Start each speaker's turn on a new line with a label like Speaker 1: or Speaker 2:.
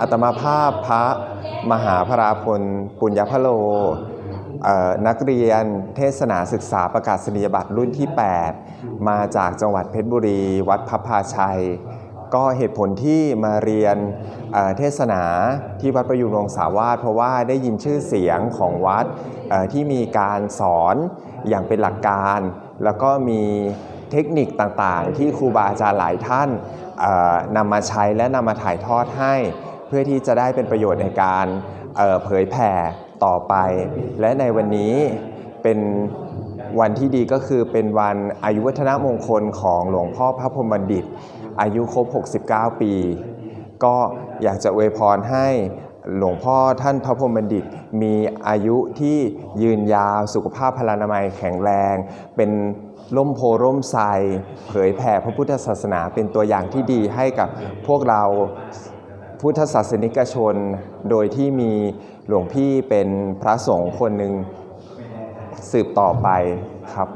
Speaker 1: อัตมาภาพพระมหาพราพลปุญญพโลนักเรียนเทศนาศึกษาประกาศนียบัตรรุ่นที่ 8 มาจากจังหวัดเพชรบุรี วัดพับพาชัย ก็เหตุผลที่มาเรียนเทศนาที่วัดประยุรวงศาวาสเพราะว่าได้ยินชื่อเสียงของวัดที่มีการสอนอย่างเป็นหลักการ แล้วก็มี เทคนิคต่างๆ ที่ครูบาอาจารย์หลายท่านนำมาใช้และนำมาถ่ายทอดให้ เพื่อที่จะได้เป็นประโยชน์ในการเอ่อเผยแผ่ต่อไป และในวันนี้เป็นวันที่ดีก็คือเป็นวันอายุวัฒนมงคลของหลวงพ่อพระพรหมบัณฑิต อายุครบ 69 ปี ก็อยากจะอวยพรให้ หลวงพ่อท่านพระพรหมบัณฑิตมีอายุที่ยืนยาวสุขภาพพลานามัยแข็งแรง เป็นร่มโพร่มไทรเผยแผ่พระพุทธศาสนาเป็นตัวอย่างที่ดีให้กับพวกเราพุทธศาสนิกชน โดยที่มีหลวงพี่เป็นพระสงฆ์คนหนึ่งสืบต่อไปครับ